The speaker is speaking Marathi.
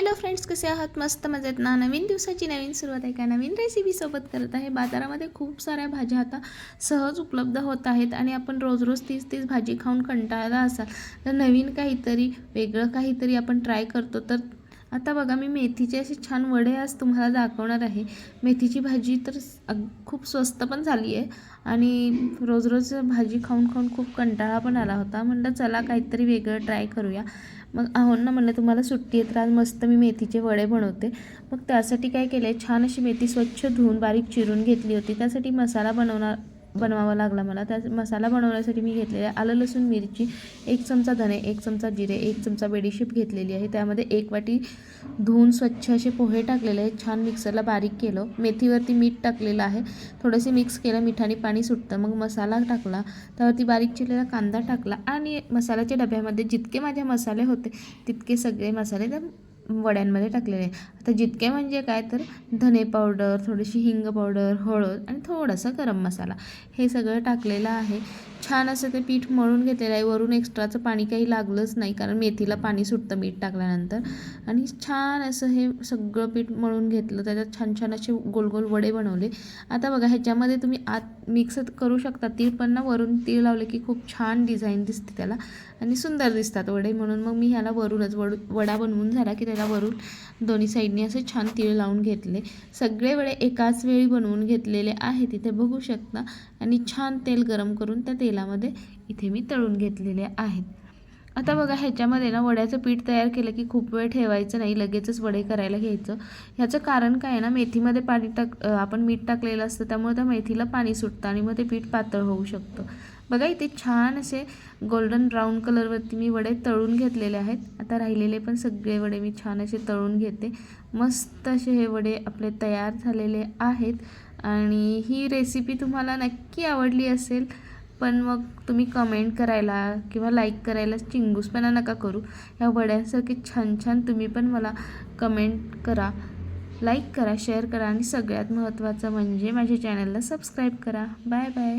हॅलो फ्रेंड्स कसे आहात? मस्त मजेत ना? नवीन दिवसाची नवीन सुरुवात आहे का? नवीन रेसिपीसोबत करत आहे. बाजारामध्ये खूप साऱ्या भाज्या आता सहज उपलब्ध होत आहेत आणि आपण रोज रोज तीच तीच भाजी खाऊन कंटाळला असाल. तर नवीन काहीतरी वेगळं काहीतरी आपण ट्राय करतो. तर आता बघा मी मेथीचे असे छान वडे आज तुम्हाला दाखवणार आहे. मेथीची भाजी तर खूप स्वस्त पण झाली आहे. आणि रोज रोज भाजी खाऊन खाऊन खूप कंटाळा पण आला होता. म्हणलं चला काहीतरी वेगळं ट्राय करूया. मग आहो ना म्हणलं तुम्हाला सुट्टी आहे तर आज मस्त मी मेथीचे वडे बनवते. मग त्यासाठी काय केलं आहे छान अशी मेथी स्वच्छ धुवून बारीक चिरून घेतली होती. त्यासाठी मसाला बनवणार बनवावा लागला मला. त्या मसाला बनवण्यासाठी मी घेतलेले आहे आलं लसूण मिरची एक चमचा धने एक चमचा जिरे एक चमचा बेडीशेप घेतलेली आहे. त्यामध्ये एक वाटी धुवून स्वच्छ असे पोहे टाकलेले आहेत. छान मिक्सरला बारीक केलं. मेथीवरती मीठ टाकलेलं आहे. थोडंसे मिक्स केलं. मिठाने पाणी सुटतं. मग मसाला टाकला. त्यावरती बारीक चिरलेला कांदा टाकला. आणि मसाल्याच्या डब्यामध्ये जितके माझ्या मसाले होते तितके सगळे मसाले त्या वड्यांमध्ये टाकलेले. आहे आता जितके म्हणजे काय तर धने पावडर थोडीशी हिंग पावडर हळद आणि थोडासा गरम मसाला हे सगळं टाकलेलं आहे. छान असं ते पीठ मळून घेतलेलं आहे. वरून एक्स्ट्राचं पाणी काही लागलंच नाही कारण मेथीला पाणी सुटतं मीठ टाकल्यानंतर. आणि छान असं हे सगळं पीठ मळून घेतलं. त्याच्यात छान छान असे गोल गोल वडे बनवले. आता बघा ह्याच्यामध्ये तुम्ही आत मिक्स करू शकता तीळ पण ना वरून तीळ लावले की खूप छान डिझाईन दिसते त्याला. आणि सुंदर दिसतात वडे म्हणून. मग मी ह्याला वरूनच वडू वडा बनवून झाला की त्याला वरून दोन्ही साईडनी असे छान तीळ लावून घेतले. सगळे वडे एकाच वेळी बनवून घेतलेले आहे तिथे बघू शकता. आणि छान तेल गरम करून त्या तेलामध्ये इथे मी तळून घेतलेले आहेत. आता बघा ह्याच्यामध्ये ना वड्याचं पीठ तयार केलं की खूप वेळ ठेवायचं नाही लगेचच वडे करायला घ्यायचं. ह्याचं कारण काय आहे ना मेथीमध्ये पाणी टाक आपण मीठ टाकलेलं असतं त्यामुळे त्या मेथीला पाणी सुटतं आणि मग ते पीठ पातळ होऊ शकतं. बघा इथे छान असे गोल्डन ब्राऊन कलरवरती मी वडे तळून घेतलेले आहेत. आता राहिलेले पण सगळे वडे मी छान असे तळून घेते. मस्त असे हे वडे आपले तयार झालेले आहेत. आणि ही रेसिपी तुम्हाला नक्की आवडली असेल पण मग तुम्ही कमेंट करायला किंवा लाईक करायला चिंगूसपणा नका करू. ह्या वड्यांसारखे छान छान तुम्ही पण मला कमेंट करा लाईक करा शेअर करा आणि सगळ्यात महत्त्वाचं म्हणजे माझ्या चॅनलला सबस्क्राईब करा. Bye bye